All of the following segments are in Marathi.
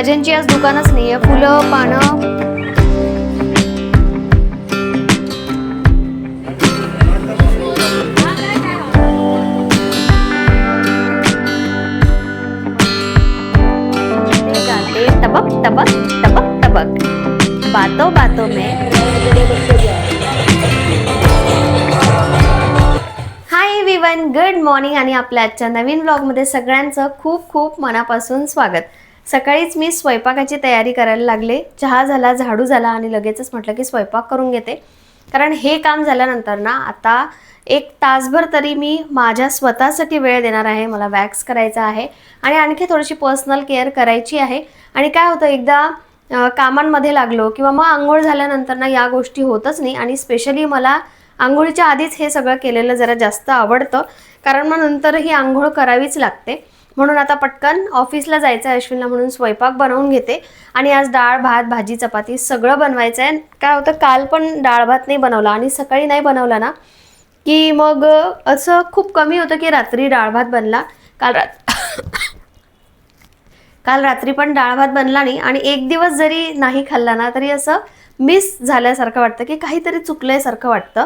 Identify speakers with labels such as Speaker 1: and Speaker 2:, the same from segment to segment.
Speaker 1: भाज्यांची आज दुकानच नाहीये. फुलं पानं. ते गाते टबक टबक टबक टबक बातों बातों में. हाय विवन गुड मॉर्निंग आणि आपल्या आजच्या नवीन ब्लॉगमध्ये सगळ्यांचं खूप खूप मनापासून स्वागत. सकाळीच मी स्वयंपाकाची तयारी करायला लागले. चहा झाला झाडू झाला आणि लगेचच म्हटलं की स्वयंपाक करून घेते. कारण हे काम झाल्यानंतर ना आता एक तासभर तरी मी माझ्या स्वतःसाठी वेळ देणार आहे. मला वॅक्स करायचा आहे आणि आणखी थोडीशी पर्सनल केअर करायची आहे. आणि काय होतं एकदा कामांमध्ये लागलो किंवा मग आंघोळ झाल्यानंतर ना या गोष्टी होतच नाही. आणि स्पेशली मला आंघोळीच्या आधीच हे सगळं केलेलं जरा जास्त आवडतं. कारण मग नंतर ही आंघोळ करावीच लागते. म्हणून आता पटकन ऑफिसला जायचं आहे अश्विनला म्हणून स्वयंपाक बनवून घेते. आणि आज डाळ भात भाजी चपाती सगळं बनवायचं आहे काय होतं काल पण डाळ भात नाही बनवला आणि सकाळी नाही बनवला ना की मग असं खूप कमी होतं की रात्री डाळ भात बनला. काल रात काल रात्री पण डाळ भात बनला नाही. आणि एक दिवस जरी नाही खाल्ला ना तरी असं मिस झाल्यासारखं वाटतं की काहीतरी चुकल्यासारखं वाटतं.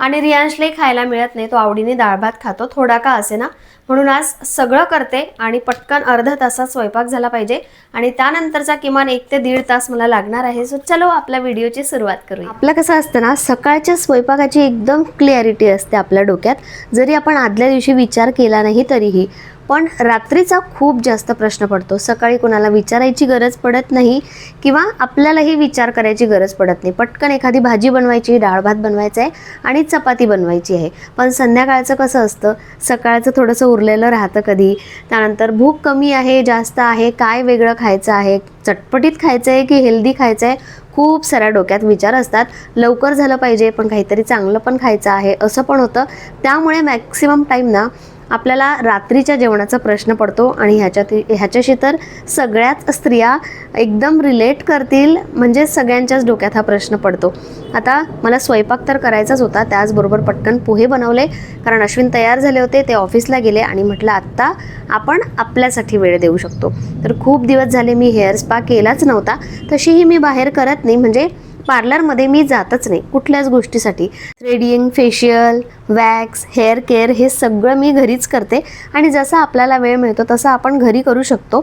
Speaker 1: आणि रियांशलाही खायला मिळत नाही. तो आवडीने डाळ भात खातो. थोडा का असे ना म्हणून आज सगळं करते आणि पटकन अर्धा तासात स्वयंपाक झाला पाहिजे. आणि त्यानंतरचा किमान एक ते दीड तास मला लागणार आहे. सो चलो आपल्या व्हिडिओची सुरुवात करूया. आपलं कसं असतं ना सकाळच्या स्वयंपाकाची एकदम क्लिअरिटी असते आपल्या डोक्यात. जरी आपण आदल्या दिवशी विचार केला नाही तरीही पण रात्रीचा खूप जास्त प्रश्न पडतो. सकाळी कोणाला विचारायची गरज पडत नाही किंवा आपल्यालाही विचार करायची गरज पडत नाही. पटकन एखादी भाजी बनवायची डाळ भात बनवायचं आहे आणि चपाती बनवायची आहे. पण संध्याकाळचं कसं असतं? सकाळचं थोडंसं उरलेलं राहतं कधी. त्यानंतर भूक कमी आहे जास्त आहे काय वेगळं खायचं आहे? चटपटीत खायचं आहे की हेल्दी खायचं आहे? खूप साऱ्या डोक्यात विचार असतात. लवकर झालं पाहिजे पण काहीतरी चांगलं पण खायचं आहे असं पण होतं. त्यामुळे मॅक्सिमम टाईम ना आपल्याला रात्रीच्या जेवणाचा प्रश्न पडतो आणि ह्याच्यात ह्याच्याशी तर सगळ्याच स्त्रिया एकदम रिलेट करतील म्हणजे सगळ्यांच्याच डोक्यात हा प्रश्न पडतो. आता मला स्वयंपाक तर करायचाच होता त्याचबरोबर पटकन पोहे बनवले. कारण अश्विन तयार झाले होते ते ऑफिसला गेले आणि म्हटलं आत्ता आपण आपल्यासाठी वेळ देऊ शकतो. तर खूप दिवस झाले मी हेअर स्पा केलाच नव्हता. तशीही मी बाहेर करत नाही म्हणजे पार्लरमध्ये मी जातच नाही कुठल्याच गोष्टीसाठी. Threading facial wax hair care हे सगळं मी घरीच करते. आणि जसा आपल्याला वेळ मिळतो तसं आपण घरी करू शकतो.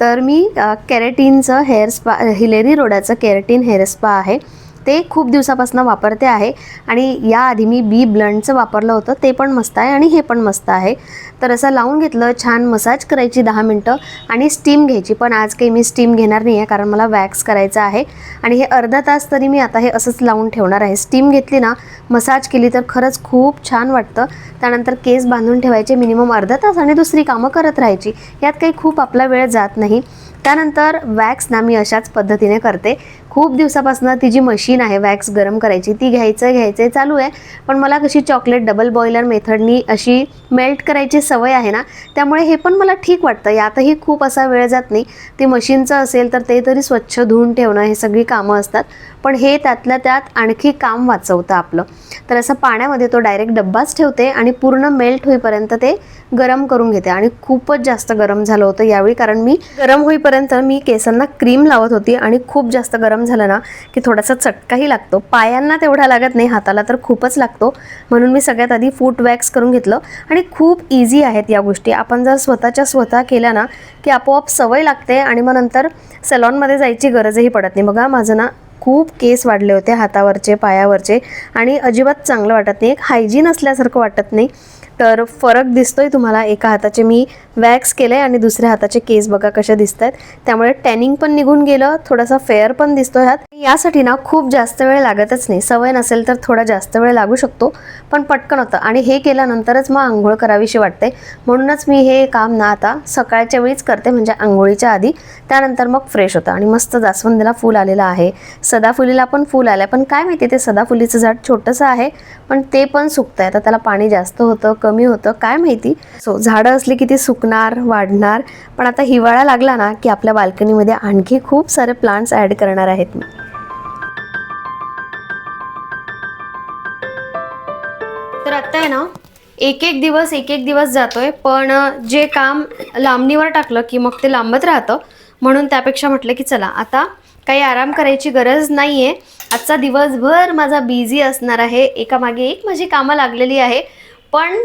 Speaker 1: तर मी कॅरेटीनचं हेअर स्पा हिलेरी रोडाचं कॅरेटीन हेअर स्पा आहे. ते खूप दिवसापासून वापरते आहे. आणि याआधी मी बी ब्लंडचं वापरलं होतं. ते पण मस्त आहे आणि हे पण मस्त आहे. तर असं लावून घेतलं छान मसाज करायची दहा मिनटं आणि स्टीम घ्यायची. पण आज काही मी स्टीम घेणार नाही आहे कारण मला वॅक्स करायचं आहे. आणि हे अर्धा तास तरी मी आता हे असंच लावून ठेवणार आहे. स्टीम घेतली ना मसाज केली तर खरंच खूप छान वाटतं. त्यानंतर केस बांधून ठेवायचे मिनिमम अर्धा तास आणि दुसरी कामं करत राहायची. यात काही खूप आपला वेळ जात नाही. त्यानंतर वॅक्स ना मी अशाच पद्धतीने करते. खूप दिवसापासून ती जी मशीन आहे वॅक्स गरम करायची ती घ्यायचं घ्यायचं चालू आहे. पण मला कशी चॉकलेट डबल बॉयलर मेथडनी अशी मेल्ट करायची सवय आहे ना त्यामुळे हे पण मला ठीक वाटतं. यातही खूप असा वेळ जात नाही. ते मशीनचं असेल तर ते तरी स्वच्छ धुवून ठेवणं हे सगळी कामं असतात. पण हे त्यातल्या त्यात आणखी काम वाचवतं आपलं. तर असं पाण्यामध्ये तो डायरेक्ट डब्बाच ठेवते आणि पूर्ण मेल्ट होईपर्यंत ते गरम करून घेते. आणि खूपच जास्त गरम झालं होतं यावेळी कारण मी गरम होईपर्यंत मी केसांना क्रीम लावत होती आणि खूप जास्त गरम झालं ना की थोडासा चटकाही लागतो. पायांना तेवढा लागत नाही हाताला तर खूपच लागतो. म्हणून मी सगळ्यात आधी फूट वॅक्स करून घेतलं. आणि खूप इझी आहेत या गोष्टी. आपण जर स्वतःच्या स्वतः केल्या ना की आपोआप सवय लागते आणि मग नंतर सलॉनमध्ये जायची गरजही पडत नाही. बघा माझं ना खूप केस वाढले होते हातावरचे पायावरचे. आणि अजिबात चांगलं वाटत नाही. एक हायजीन असल्यासारखं वाटत नाही. तर फरक दिसतोय तुम्हाला एका हाताचे मी वॅक्स केलंय आणि दुसऱ्या हाताचे केस बघा कसे दिसत आहेत त्यामुळे टॅनिंग पण निघून गेलं थोडासा फेअर पण दिसतोय ह्यात यासाठी ना खूप जास्त वेळ लागतच नाही. सवय नसेल तर थोडा जास्त वेळ लागू शकतो पण पटकन होतं. आणि हे केल्यानंतरच मग आंघोळ करावीशी वाटते. म्हणूनच मी हे काम ना आता सकाळच्या वेळीच करते म्हणजे आंघोळीच्या आधी. त्यानंतर मग फ्रेश होतं आणि मस्त जास्वंदीला फूल आलेलं आहे. सदाफुलीला पण फूल आलं पण काय माहिती ते सदाफुलीचं झाड छोटंसं आहे पण ते पण सुकतं आहे तर त्याला पाणी जास्त होतं कमी होतं काय माहिती? सो झाडं असली की ती सुकणार वाढणार. पण आता हिवाळा लागला ना की आपल्या बाल्कनीमध्ये आणखी खूप सारे प्लांट्स ॲड करणार आहेत. मी तर आत्ता आहे ना एक एक दिवस एक एक दिवस जातोय. पण जे काम लांबणीवर टाकलं की मग ते लांबत राहतं. म्हणून त्यापेक्षा म्हटलं की चला आता काही आराम करायची गरज नाही आहे आजचा दिवसभर माझा बिझी असणार आहे. एकामागे एक माझी कामं लागलेली आहे. पण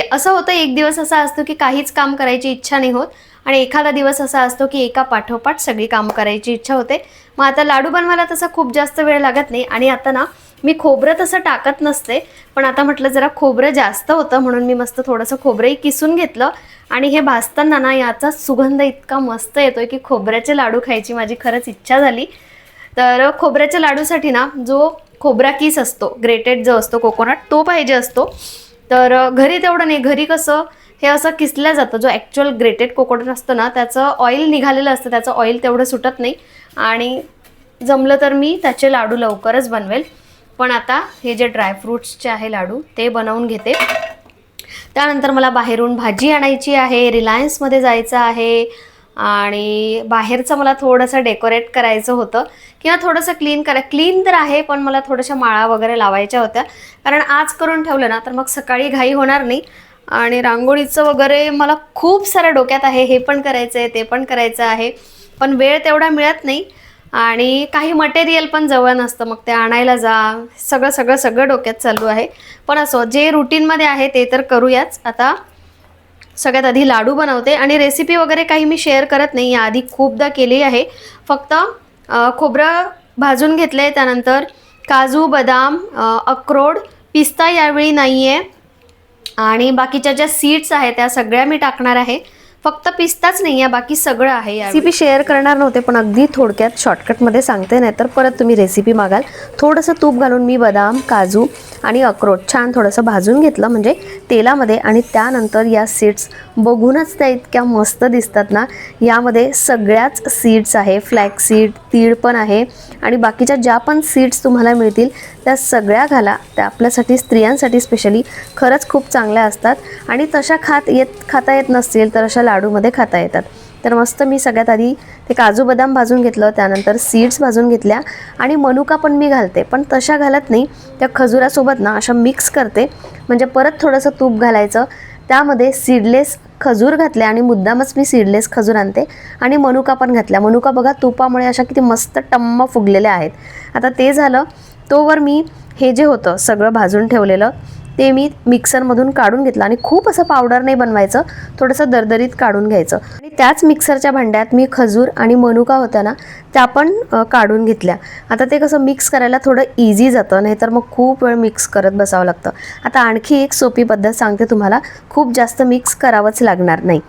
Speaker 1: असं होतं एक दिवस असा असतो की काहीच काम करायची इच्छा नाही होत आणि एखादा दिवस असा असतो की एका पाठोपाठ सगळी कामं करायची इच्छा होते. मग आता लाडू बनवायला तसा खूप जास्त वेळ लागत नाही आणि आता ना मी खोबरं तसं टाकत नसते पण आता म्हटलं जरा खोबरं जास्त होतं म्हणून मी मस्त थोडंसं खोबरंही किसून घेतलं आणि हे भाजताना ना याचा सुगंध इतका मस्त येतोय की खोबऱ्याचे लाडू खायची माझी खरंच इच्छा झाली. तर खोबऱ्याच्या लाडूसाठी ना जो खोबरा किस असतो ग्रेटेड जो असतो कोकोनट तो पाहिजे असतो. तर घरी तेवढं नाही. घरी कसं हे असं किसलं जातं. जो ॲक्च्युअल ग्रेटेड कोकोनट असतं ना त्याचं ऑइल निघालेलं असतं. त्याचं ऑइल तेवढं सुटत नाही. आणि जमलं तर मी त्याचे लाडू लवकरच बनवेल. पण आता हे जे ड्रायफ्रूट्सचे आहे लाडू ते बनवून घेते. त्यानंतर मला बाहेरून भाजी आणायची आहे. रिलायन्समध्ये जायचं आहे. आणि बाहेरचं मला थोडंसं डेकोरेट करायचं होतं. किंवा थोडंसं क्लीन करा क्लीन तर आहे पण मला थोड्याशा माळा वगैरे लावायच्या होत्या. कारण आज करून ठेवलं ना तर मग सकाळी घाई होणार नाही. आणि रांगोळीचं वगैरे मला खूप सारं डोक्यात आहे हे पण करायचं आहे ते पण करायचं आहे. पण वेळ तेवढा मिळत नाही. आणि काही मटेरियल पण जवळ नसतं मग ते आणायला जा. सगळं सगळं सगळं डोक्यात चालू आहे. पण असो जे रुटीनमध्ये आहे ते तर करूयाच. आता सगळ्यात आधी लाडू बनवते आणि रेसिपी वगैरे काही मी शेअर करत नाही. याआधी खूपदा केली आहे. फक्त खोबरं भाजून घेतलं आहे त्यानंतर काजू बदाम अक्रोड पिस्ता यावेळी नाही आहे आणि बाकीच्या ज्या सीड्स आहेत त्या सगळ्या मी टाकणार आहे. फक्त पिस्ताच नाही आहे बाकी सगळं आहे रेसिपी शेअर करणार नव्हते पण अगदी थोडक्यात शॉर्टकटमध्ये सांगते नाही तर परत तुम्ही रेसिपी मागाल. थोडंसं तूप घालून मी बदाम काजू आणि अक्रोड छान थोडंसं भाजून घेतलं म्हणजे तेलामध्ये आणि त्यानंतर या सीड्स बघूनच त्या इतक्या मस्त दिसतात ना. यामध्ये सगळ्याच सीड्स आहे. फ्लॅक सीड तीळ पण आहे. आणि बाकीच्या ज्या पण सीड्स तुम्हाला मिळतील त्या सगळ्या घाला. त्या आपल्यासाठी स्त्रियांसाठी स्पेशली खरंच खूप चांगल्या असतात. आणि तशा खात येत खाता येत नसतील तर अशा लाडूमध्ये खाता येतात. तर मस्त मी सगळ्यात आधी ते काजू बदाम भाजून घेतलं त्यानंतर सीड्स भाजून घेतल्या. आणि मनुका पण मी घालते पण तशा घालत नाही. त्या खजुरासोबत ना अशा मिक्स करते. म्हणजे परत थोडंसं तूप घालायचं. त्यामध्ये सीडलेस खजूर घातल्या आणि मुद्दामच मी सीडलेस खजूर आणते. आणि मनुका पण घातल्या. मनुका बघा तुपामुळे अशा किती मस्त टम्म फुगलेल्या आहेत. आता ते झालं तोवर मी हे जे होतं सगळं भाजून ठेवलेलं ते मी मिक्सरमधून काढून घेतलं आणि खूप असं पावडर नाही बनवायचं थोडंसं दरदरीत काढून घ्यायचं. आणि त्याच मिक्सरच्या भांड्यात मी खजूर आणि मनुका होत्या ना त्या पण काढून घेतल्या. आता ते कसं मिक्स करायला थोडं इझी जातं नाहीतर मग खूप वेळ मिक्स करत बसावं लागतं. आता आणखी एक सोपी पद्धत सांगते तुम्हाला खूप जास्त मिक्स करावंच लागणार नाही.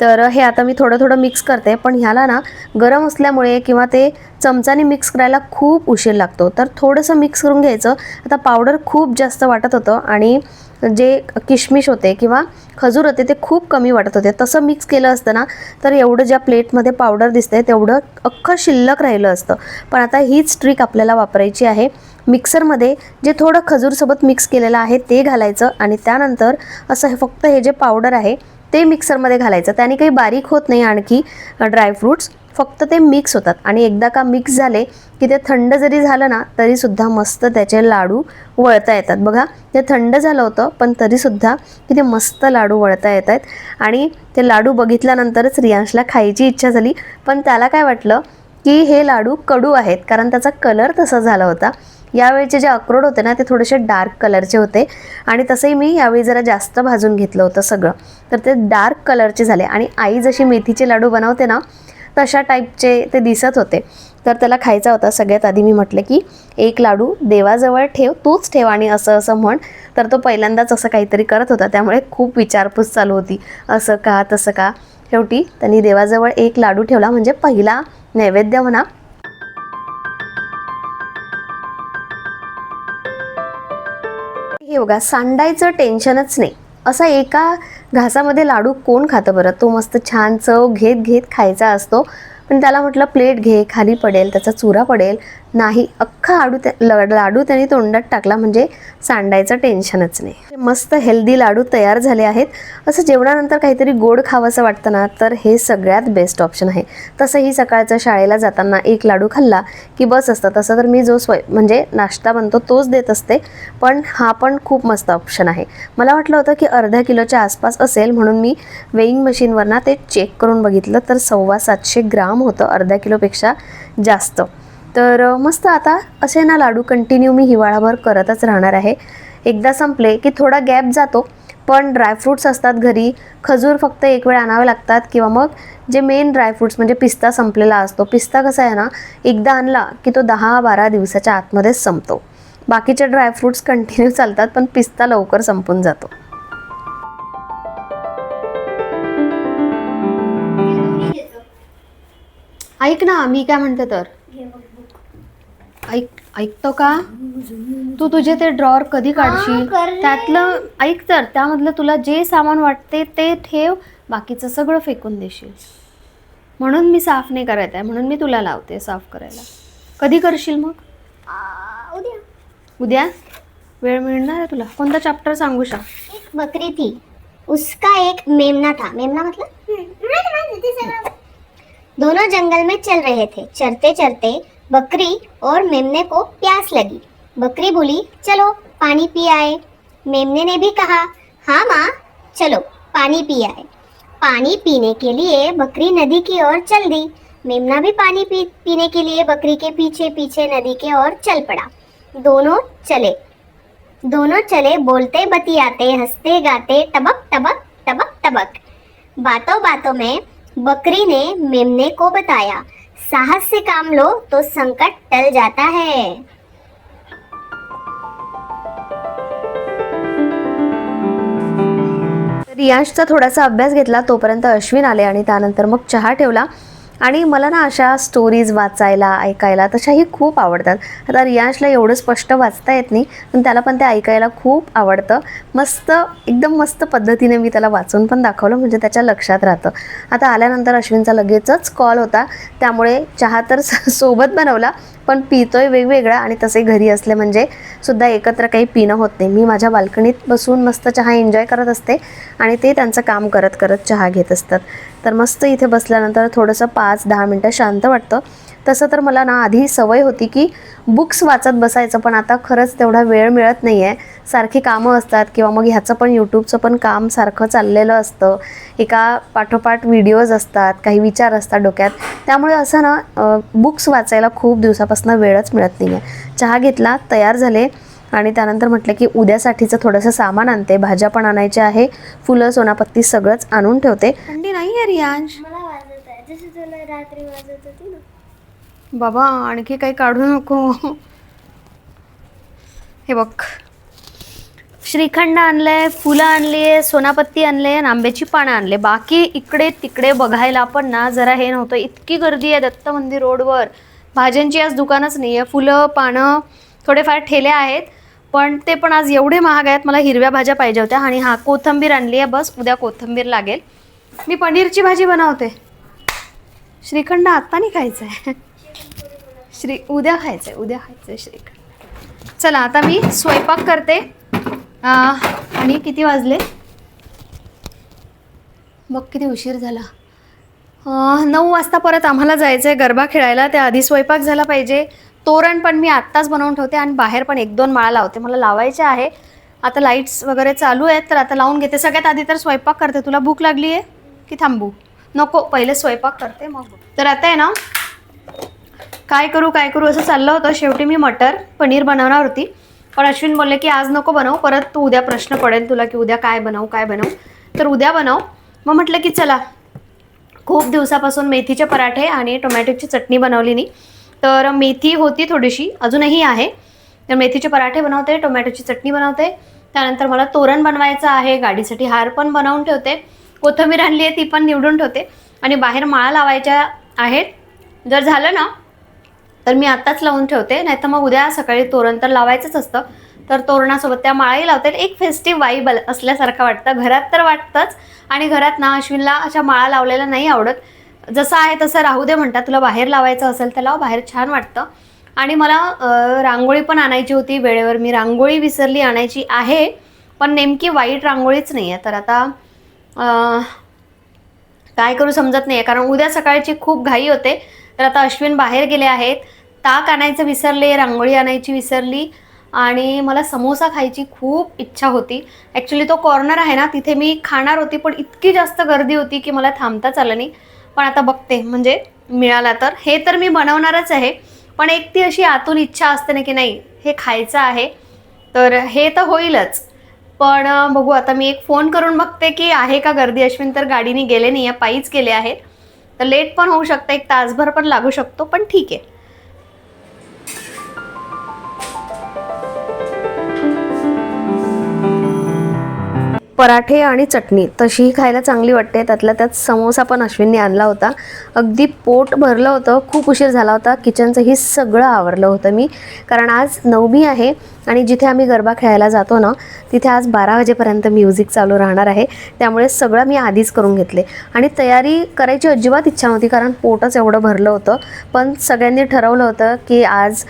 Speaker 1: तर हे आता मी थोडं थोडं मिक्स करते. पण ह्याला ना गरम असल्यामुळे किंवा ते चमचाने मिक्स करायला खूप उशीर लागतो. तर थोडंसं मिक्स करून घ्यायचं. आता पावडर खूप जास्त वाटत होतं आणि जे किशमिश होते किंवा खजूर होते ते खूप कमी वाटत होते. तसं मिक्स केलं असतं ना तर एवढं ज्या प्लेटमध्ये पावडर दिसते तेवढं अख्खं शिल्लक राहिलं असतं. पण आता हीच ट्रिक आपल्याला वापरायची आहे. मिक्सरमध्ये जे थोडं खजूरसोबत मिक्स केलेलं आहे ते घालायचं आणि त्यानंतर असं हे फक्त हे जे पावडर आहे ते मिक्सरमध्ये घालायचं. त्याने काही बारीक होत नाही आणखी ड्रायफ्रूट्स फक्त ते मिक्स होतात. आणि एकदा का मिक्स झाले की ते थंड जरी झालं ना तरीसुद्धा मस्त त्याचे लाडू वळता येतात. बघा ते थंड झालं होतं पण तरीसुद्धा किती मस्त लाडू वळता येत आहेत आणि ते लाडू बघितल्यानंतरच रियांशला खायची इच्छा झाली. पण त्याला काय वाटलं की हे लाडू कडू आहेत कारण त्याचा कलर तसा झाला होता. यावेळीचे जे अक्रोड होते ना ते थोडेसे डार्क कलरचे होते. आणि तसंही मी यावेळी जरा जास्त भाजून घेतलं होतं सगळं. तर ते डार्क कलरचे झाले. आणि आई जशी मेथीचे लाडू बनवते ना तशा टाईपचे ते दिसत होते. तर त्याला खायचा होता सगळ्यात आधी मी म्हटलं की एक लाडू देवाजवळ ठेव तूच ठेव आणि असं असं म्हण. तर तो पहिल्यांदाच असं काहीतरी करत होता. त्यामुळे खूप विचारपूस चालू होती. असं का तसं का? शेवटी त्यांनी देवाजवळ एक लाडू ठेवला. म्हणजे पहिला नैवेद्य म्हणा हे बघा सांडायचं टेन्शनच नाही. असा एका घासामध्ये लाडू कोण खातं बरं? तो मस्त छान चव घेत घेत खायचा असतो. पण त्याला म्हटलं प्लेट घे खाली पडेल त्याचा चुरा पडेल. नाही. अख्खा लाडू त्या ल- लाडू त्याने तोंडात टाकला म्हणजे सांडायचं टेन्शनच नाही. मस्त हेल्दी लाडू तयार झाले आहेत. असं जेवणानंतर काहीतरी गोड खावंसं वाटतं ना तर हे सगळ्यात बेस्ट ऑप्शन आहे. तसंही सकाळचं शाळेला जाताना एक लाडू खाल्ला की बस असतं. तसं तर मी जो स्वय म्हणजे नाश्ता बनतो तोच देत असते. पण हा पण खूप मस्त ऑप्शन आहे. मला वाटलं होतं की अर्ध्या किलोच्या आसपास असेल म्हणून मी वेईंग मशीनवर ना ते चेक करून बघितलं तर सव्वा सातशे ग्राम होतं अर्ध्या किलोपेक्षा जास्त. तर मस्त आता असे ना लाडू कंटिन्यू मी हिवाळाभर करतच राहणार आहे. एकदा संपले की थोडा गॅप जातो पण ड्रायफ्रूट्स असतात घरी. खजूर फक्त एक वेळ आणावे लागतात किंवा मग जे मेन ड्रायफ्रूट्स म्हणजे पिस्ता संपलेला असतो पिस्ता कसा आहे ना एकदा आणला की तो दहा बारा दिवसाच्या आतमध्येच संपतो. बाकीचे ड्रायफ्रूट्स कंटिन्यू चालतात पण पिस्ता लवकर संपून जातो. ऐक ना मी काय म्हणते तर ऐक ऐकतो का? तू तुझे ते ड्रॉवर कधी काढशील? त्यातलं ऐक तर त्यामधलं तुला जे सामान वाटते ते ठेव बाकीचं सगळं फेकून देशील. म्हणून मी साफ नाही करत आहे म्हणून मी तुला लावते साफ करायला. कधी करशील मग?
Speaker 2: उद्या.
Speaker 1: उद्या? वेळ मिळणार आहे तुला? कोणता चॅप्टर सांगू शक?
Speaker 2: एक बकरी थी उसका एक मेमना था. मेमना मतलब? दोनों जंगल में चल रहे थे. चरते चरते बकरी और मेमने को प्यास लगी। बकरी बोली, चलो, पानी पी आए। मेमने ने भी कहा हाँ माँ, चलो, पानी पी आए। पानी पीने के लिए बकरी नदी की ओर चल दी। मेमना भी पानी पी, पीने के लिए बकरी के पीछे पीछे नदी के ओर चल पड़ा। दोनों चले। दोनों चले बोलते, बतियाते, हँसते, गाते, टबक टबक टबक टबक। बातों बातों में बकरी ने मेमने को बताया। साहस से काम लो तो संकट टल जाता है।
Speaker 1: रियांशचा थोडासा अभ्यास घेतला तोपर्यंत अश्विन आले आणि त्यानंतर मग चहा ठेवला. आणि मला ना अशा स्टोरीज वाचायला ऐकायला तशाही खूप आवडतात. आता रियांशला एवढं स्पष्ट वाचता येत नाही पण त्याला पण ते ऐकायला खूप आवडतं. मस्त एकदम मस्त पद्धतीने मी त्याला वाचून पण दाखवलं म्हणजे त्याच्या लक्षात राहतं. आता आल्यानंतर अश्विनचा लगेचच कॉल होता. त्यामुळे चहा तर सोबत बनवला पण पितोय वेगवेगळा आणि तसे घरी असले म्हणजे सुद्धा एकत्र काही पिणं होत नाही. मी माझ्या बाल्कनीत बसून मस्त चहा एन्जॉय करत असते आणि ते त्यांचं काम करत करत चहा घेत असतात. तर मस्त इथे बसल्यानंतर थोडंसं पाच दहा मिनटं शांत वाटतं. तसं तर मला ना आधी सवय होती की बुक्स वाचत बसायचं पण आता खरंच तेवढा वेळ मिळत नाही आहे सारखी कामं असतात किंवा मग ह्याचं पण यूट्यूबचं पण काम सारखं चाललेलं असतं. एका पाठोपाठ व्हिडिओज असतात काही विचार असतात डोक्यात. त्यामुळे असं ना बुक्स वाचायला खूप दिवसापासून वेळच मिळत नाही आहे चहा घेतला तयार झाले आणि त्यानंतर म्हटलं की उद्यासाठीचं थोडंसं सामान आणते. भाज्या पण आणायच्या आहे फुलं सोनापत्ती सगळंच आणून ठेवते. थंडी नाही आहे रियांश बाबा आणखी काही काढू नको. हे बघ. श्रीखंड आणलंय फुलं आणली आहे सोनापत्ती आणले आणि आंब्याची पानं आणले बाकी इकडे तिकडे बघायला पण ना जरा हे नव्हतं. इतकी गर्दी आहे दत्त मंदिर रोडवर. भाज्यांची आज दुकानच नाही आहे फुलं पानं थोडेफार ठेले आहेत पण ते पण आज एवढे महाग आहेत मला हिरव्या भाज्या पाहिजे होत्या आणि हा कोथंबीर आणली आहे बस उद्या कोथंबीर लागेल. मी पनीरची भाजी बनवते. श्रीखंड आत्ता नाही खायचं आहे श्री उद्या खायचं आहे उद्या खायचं आहे श्रीखंड. चला आता मी स्वयंपाक करते. आणि किती वाजले? मग किती उशीर झाला. नऊ वाजता परत आम्हाला जायचं आहे गरबा खेळायला. त्या आधी स्वयंपाक झाला पाहिजे. तोरण पण मी आत्ताच बनवून ठेवते आणि बाहेर पण एक दोन माळा लावते. मला लावायचे आहे. आता लाईट्स वगैरे चालू आहेत तर आता लावून घेते. सगळ्यात आधी तर स्वयंपाक करते. तुला भूक लागली आहे की थांबू? नको पहिले स्वयंपाक करते मग तर आता आहे ना काय करू काय करू असं चाललं होतं. शेवटी मी मटर पनीर बनवणार होती. पण अश्विन बोलले की आज नको बनव परत तू उद्या प्रश्न पडेल तुला की उद्या काय बनवू काय बनवू. तर उद्या बनव. मग म्हटलं की चला खूप दिवसापासून मेथीचे पराठे आणि टोमॅटोची चटणी बनवली नाही. तर मेथी होती थोडीशी अजूनही आहे. तर मेथीचे पराठे बनवते टोमॅटोची चटणी बनवते. त्यानंतर मला तोरण बनवायचं आहे गाडीसाठी हार पण बनवून ठेवते. कोथिंबीर आणली आहे ती पण निवडून ठेवते. आणि बाहेर माळा लावायच्या आहेत. जर झालं ना तर मी आत्ताच लावून ठेवते नाहीतर मग उद्या सकाळी तोरण तर लावायचंच असतं. तर तोरणासोबत त्या माळाही लावते एक फेस्टिव्ह वाईब असल्यासारखं वाटतं. घरात तर वाटतंच. आणि घरात ना अश्विनला अशा माळा लावलेल्या नाही आवडत. जसं आहे तसं राहू दे म्हणतात. तुला बाहेर लावायचं असेल तर लाव. बाहेर छान वाटतं. आणि मला रांगोळी पण आणायची होती वेळेवर. मी रांगोळी विसरली आणायची आहे. पण नेमकी वाईट रांगोळीच नाही आहे तर आता काय करू समजत नाही आहे कारण उद्या सकाळची खूप घाई होते. तर आता अश्विन बाहेर गेले आहेत. ताक आणायचं विसरले रांगोळी आणायची विसरली आणि मला समोसा खायची खूप इच्छा होती. ॲक्च्युली तो कॉर्नर आहे ना तिथे मी खाणार होती पण इतकी जास्त गर्दी होती की मला थांबताच आलं नाही. पण आता बघते म्हणजे मिळाला तर. हे तर मी बनवणारच आहे पण एक ती अशी आतून इच्छा असते ना की नाही हे खायचं आहे तर हे तर होईलच. पण बघू आता मी एक फोन करून बघते की आहे का गर्दी? अश्विन तर गाडीने गेले नाही आहे पायीच गेले आहेत. तर लेट पण होऊ शकतं एक तासभर पण लागू शकतो पण ठीक आहे. पराठे आणि चटणी. तशीही खायला चांगली वाटते. त्यातल्या त्यात समोसा पण अश्विनने आणला होता. अगदी पोट भरलं होतं. खूप उशीर झाला होता. किचनचंही सगळं आवरलं होतं मी. कारण आज नवमी आहे आणि जिथे आम्ही गरबा खेळायला जातो ना तिथे आज बारा वाजेपर्यंत म्युझिक चालू राहणार आहे. त्यामुळे सगळं मी आधीच करून घेतले. आणि तयारी करायची अजिबात इच्छा नव्हती कारण पोटच एवढं भरलं होतं. पण सगळ्यांनी ठरवलं होतं की आज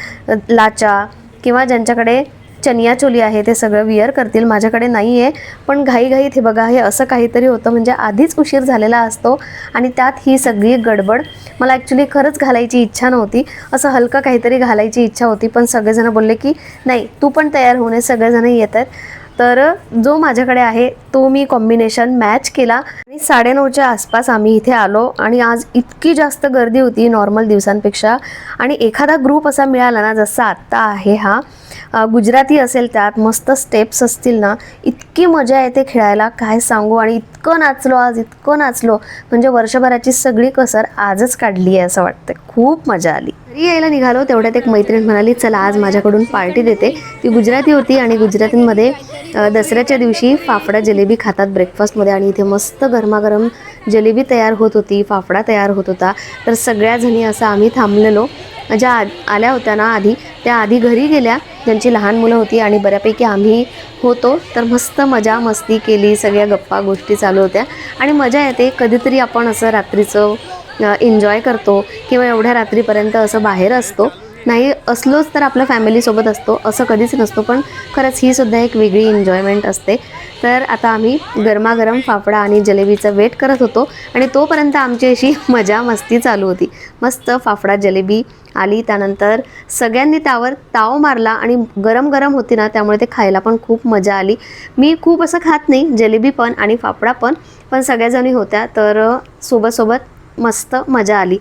Speaker 1: लाचा किंवा ज्यांच्याकडे चनिया चोली आहे ते सगळं विअर करतील माझ्याकडे नाही आहे पण घाईघाईत हे बघा हे असं काहीतरी होतं म्हणजे आधीच उशीर झालेला असतो आणि त्यात ही सगळी गडबड. मला ॲक्च्युली खरंच घालायची इच्छा नव्हती. असं हलकं काहीतरी घालायची इच्छा होती पण सगळेजण बोलले की नाही तू पण तयार होऊन सगळेजण येत आहेत. तर जो माझ्याकडे आहे तो मी कॉम्बिनेशन मॅच केला आणि साडेनऊच्या आसपास आम्ही इथे आलो आणि आज इतकी जास्त गर्दी होती नॉर्मल दिवसांपेक्षा. आणि एखादा ग्रुप असा मिळाला ना जसा आत्ता आहे हा गुजराती असेल त्यात मस्त स्टेप्स असतील ना इतकी मजा येते खेळायला काय सांगू? आणि इतकं नाचलो आज इतकं नाचलो. म्हणजे वर्षभराची सगळी कसर आजच काढली आहे असं वाटतं खूप मजा आली. घरी यायला निघालो तेवढ्यात एक मैत्रीण म्हणाली चला आज माझ्याकडून पार्टी देते. ती गुजराती होती आणि गुजरातींमध्ये दसऱ्याच्या दिवशी फाफडा जिलेबी खातात ब्रेकफास्टमध्ये आणि इथे मस्त गरमागरम जिलेबी तयार होत होती फाफडा तयार होत होता. तर सगळ्या जणी असं आम्ही थांबलेलो. ज्या आ- आल्या होत्या ना आधी त्या आधी घरी गेल्या. त्यांची लहान मुलं होती आणि बऱ्यापैकी आम्ही होतो. तर मस्त मजा मस्ती केली सगळ्या गप्पा गोष्टी चालू होत्या. आणि मजा येते कधीतरी आपण असं रात्रीचं एन्जॉय करतो किंवा एवढ्या रात्रीपर्यंत असं बाहेर असतो. नाही असलोच तर आपलं फॅमिलीसोबत असतो असं कधीच नसतो पण खरंच ही सुद्धा एक वेगळी एन्जॉयमेंट असते. तर आता आम्ही गरमागरम फाफडा आणि जलेबीचा वेट करत होतो आणि तोपर्यंत आमची अशी मजा मस्ती चालू होती. मस्त फाफडा जलेबी आली त्यानंतर सगळ्यांनी त्यावर ताव मारला आणि गरम गरम होती ना त्यामुळे ते खायला पण खूप मजा आली. मी खूप असं खात नाही जलेबी पण आणि फाफडा पण पण सगळ्याजणी होत्या तर सोबतसोबत सोबत सोबत मस्त मजा आली.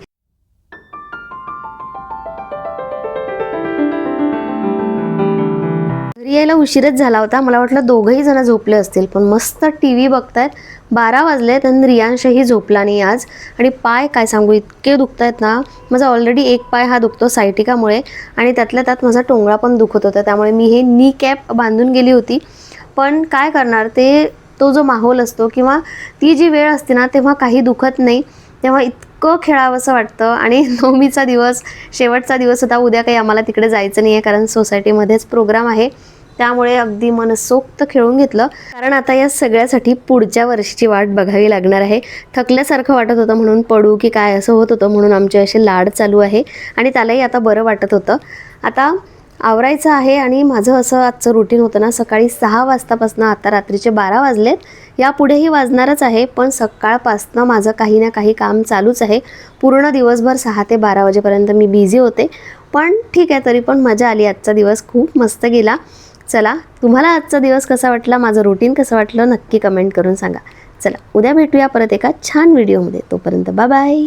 Speaker 1: यायला उशीरच झाला होता. मला वाटलं दोघंही जण झोपले असतील पण मस्त टी व्ही बघतायत. बारा वाजले आणि रियांशही झोपला नाही आज. आणि पाय काय सांगू इतके दुखत आहेत ना. माझा ऑलरेडी एक पाय हा दुखतो सायटिकामुळे आणि त्यातल्या त्यात माझा टोंगळा पण दुखत होता. त्यामुळे मी हे नी कॅप बांधून गेली होती. पण काय करणार ते तो जो माहोल असतो किंवा ती जी वेळ असते ना तेव्हा काही दुखत नाही. तेव्हा इतकं खेळावंसं वाटतं. आणि नवमीचा दिवस शेवटचा दिवस होता. उद्या काही आम्हाला तिकडे जायचं नाही आहे कारण सोसायटीमध्येच प्रोग्राम आहे. त्यामुळे अगदी मनसोक्त खेळून घेतलं. कारण आता या सगळ्यासाठी पुढच्या वर्षीची वाट बघावी लागणार आहे. थकल्यासारखं वाटत होतं म्हणून पडू की काय असं होत होतं म्हणून आमचे असे लाड चालू आहे. आणि त्यालाही आता बरं वाटत होतं. आता आवरायचं आहे आणि माझं असं आजचं रुटीन होतं ना सकाळी सहा वाजतापासून आता रात्रीचे बारा वाजलेत. यापुढेही वाजणारच आहे पण सकाळपासनं माझं काही ना काही काम चालूच आहे. पूर्ण दिवसभर सहा ते बारा वाजेपर्यंत मी बिझी होते. पण ठीक आहे तरी पण मजा आली. आजचा दिवस खूप मस्त गेला. चला तुम्हाला आजचा दिवस कसा वाटला माझं रुटीन कसं वाटलं नक्की कमेंट करून सांगा. चला उद्या भेटूया परत एका छान व्हिडिओमध्ये तोपर्यंत बाय बाय